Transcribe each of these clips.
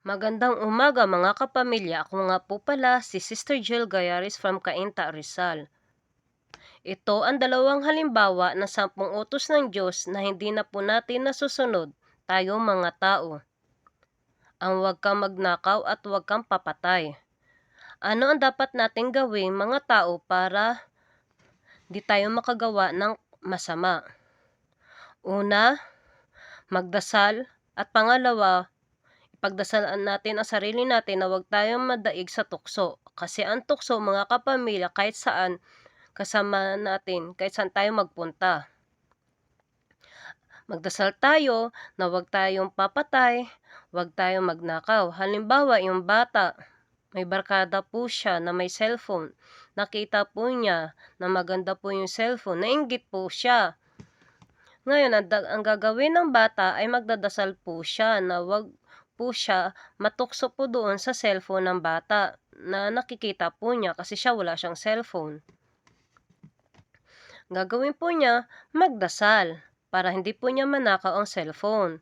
Magandang umaga mga kapamilya. Ako nga po pala si Sister Jill Gayaris from Cainta, Rizal. Ito ang dalawang halimbawa ng sampung utos ng Diyos na hindi na po natin nasusunod tayo mga tao. Ang huwag kang magnakaw at huwag kang papatay. Ano ang dapat nating gawin mga tao para di tayo makagawa ng masama? Una, magdasal at pangalawa, ipagdasalan natin ang sarili natin na huwag tayong madaig sa tukso. Kasi ang tukso, mga kapamilya, kahit saan, kasama natin, kahit saan tayo magpunta. Magdasal tayo na huwag tayong papatay, huwag tayong magnakaw. Halimbawa, yung bata, may barkada po siya na may cellphone. Nakita po niya na maganda po yung cellphone. Nainggit po siya. Ngayon, ang, ang gagawin ng bata ay magdadasal po siya na wag po siya matukso po doon sa cellphone ng bata na nakikita po niya kasi siya wala siyang cellphone. Gagawin po niya magdasal para hindi po niya manakaw ang cellphone.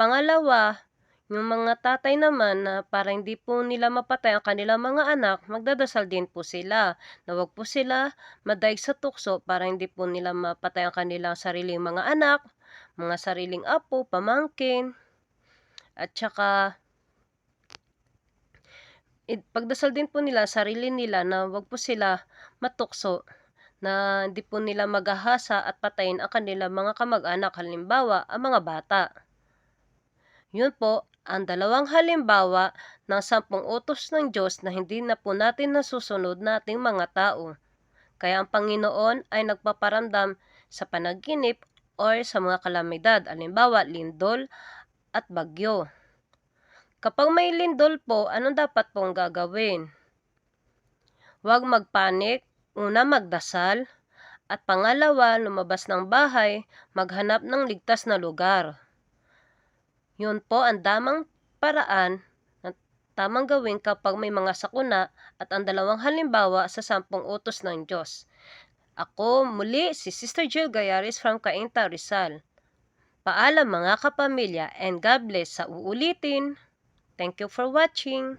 Pangalawa, yung mga tatay naman na para hindi po nila mapatay ang kanilang mga anak, magdadasal din po sila na wag po sila madaig sa tukso para hindi po nila mapatay ang kanilang sariling mga anak, mga sariling apo, pamangkin, at saka pagdasal din po nila sarili nila na wag po sila matukso na hindi po nila maghahasa at patayin ang kanilang mga kamag-anak, halimbawa, ang mga bata. Yun po, ang dalawang halimbawa ng sampung utos ng Diyos na hindi na po natin nasusunod nating mga tao. Kaya ang Panginoon ay nagpaparamdam sa panaginip or sa mga kalamidad, halimbawa lindol at bagyo. Kapag may lindol po, anong dapat pong gagawin? Huwag magpanik, una magdasal, at pangalawa, lumabas ng bahay, maghanap ng ligtas na lugar. Yun po ang damang paraan na tamang gawin kapag may mga sakuna at ang dalawang halimbawa sa sampung utos ng Diyos. Ako muli si Sister Jill Gayaris from Cainta, Rizal. Paalam mga kapamilya and God bless sa uulitin. Thank you for watching.